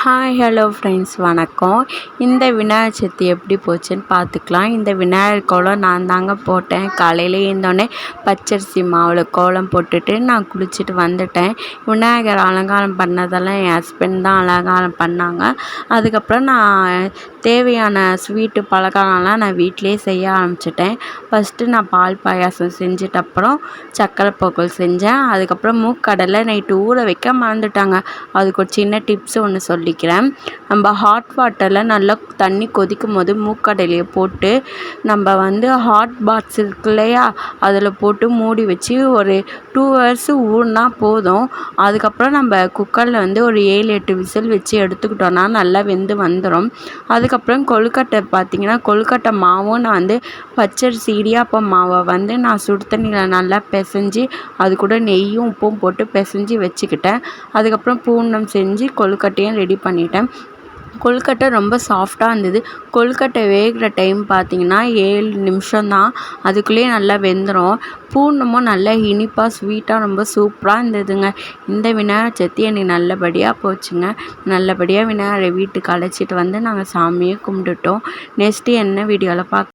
Hi hello friends வணக்கம். இந்த விநாயகர் சதுர்த்தி எப்படி போச்சுன்னு பார்த்துக்கலாம். இந்த விநாயகர் கோலம் நான் தாங்க போட்டேன். காலையில் இருந்தோடனே பச்சரிசி மாவில் கோலம் போட்டுட்டு நான் குளிச்சுட்டு வந்துட்டேன். விநாயகர் அலங்காரம் பண்ணதெல்லாம் என் ஹஸ்பண்ட் தான் அலங்காரம் பண்ணாங்க. அதுக்கப்புறம் நான் தேவையான ஸ்வீட்டு பலகாரம்லாம் நான் வீட்டிலே செய்ய ஆரம்பிச்சிட்டேன். ஃபஸ்ட்டு நான் பால் பாயாசம் செஞ்சுட்டு அப்புறம் சக்கரை பொங்கல் செஞ்சேன். அதுக்கப்புறம் மூக்கடலை நைட்டு ஊற வைக்க மறந்துட்டாங்க. அதுக்கு ஒரு சின்ன டிப்ஸ் ஒன்று சொல்லி சொல்லிக்கிறேன். நம்ம ஹாட் வாட்டரில் நல்லா தண்ணி கொதிக்கும் போது மூக்கடலையை போட்டு நம்ம வந்து ஹாட் பாக்ஸ் இருக்கு இல்லையா? அதில் போட்டு மூடி வச்சு ஒரு டூ ஹவர்ஸ் ஊறினா போதும். அதுக்கப்புறம் நம்ம குக்கரில் வந்து ஒரு ஏழு எட்டு விசில் வச்சு எடுத்துக்கிட்டோன்னா நல்லா வெந்து வந்துடும் அதுக்கப்புறம் கொழுக்கட்டை பார்த்திங்கன்னா கொழுக்கட்டை மாவும் நான் வந்து பச்சரிசி இடியாப்பம் மாவை வந்து நான் சுடு தண்ணியில் நல்லா பிசைஞ்சு அது கூட நெய்யும் உப்பும் போட்டு பிசைஞ்சு வச்சுக்கிட்டேன். அதுக்கப்புறம் பூர்ணம் செஞ்சு கொழுக்கட்டையும் ரெடி ரெடி பண்ணிட்டேன். கொழுக்கட்டை ரொம்ப சாஃப்டாக இருந்தது. கொழுக்கட்டை வேகிற டைம் பார்த்திங்கன்னா ஏழு நிமிஷம் தான் அதுக்குள்ளேயே நல்லா வெந்துடும் பூர்ணமும் நல்லா இனிப்பாக ஸ்வீட்டாக ரொம்ப சூப்பராக இருந்ததுங்க. இந்த விநாயகர் சதுர்த்தி எனக்கு நல்லபடியாக போச்சுங்க. நல்லபடியாக விநாயகரை வீட்டுக்கு அழைச்சிட்டு வந்து நாங்கள் சாமியை கும்பிட்டுட்டோம். நெக்ஸ்ட்டு என்ன வீடியோவில் பார்க்க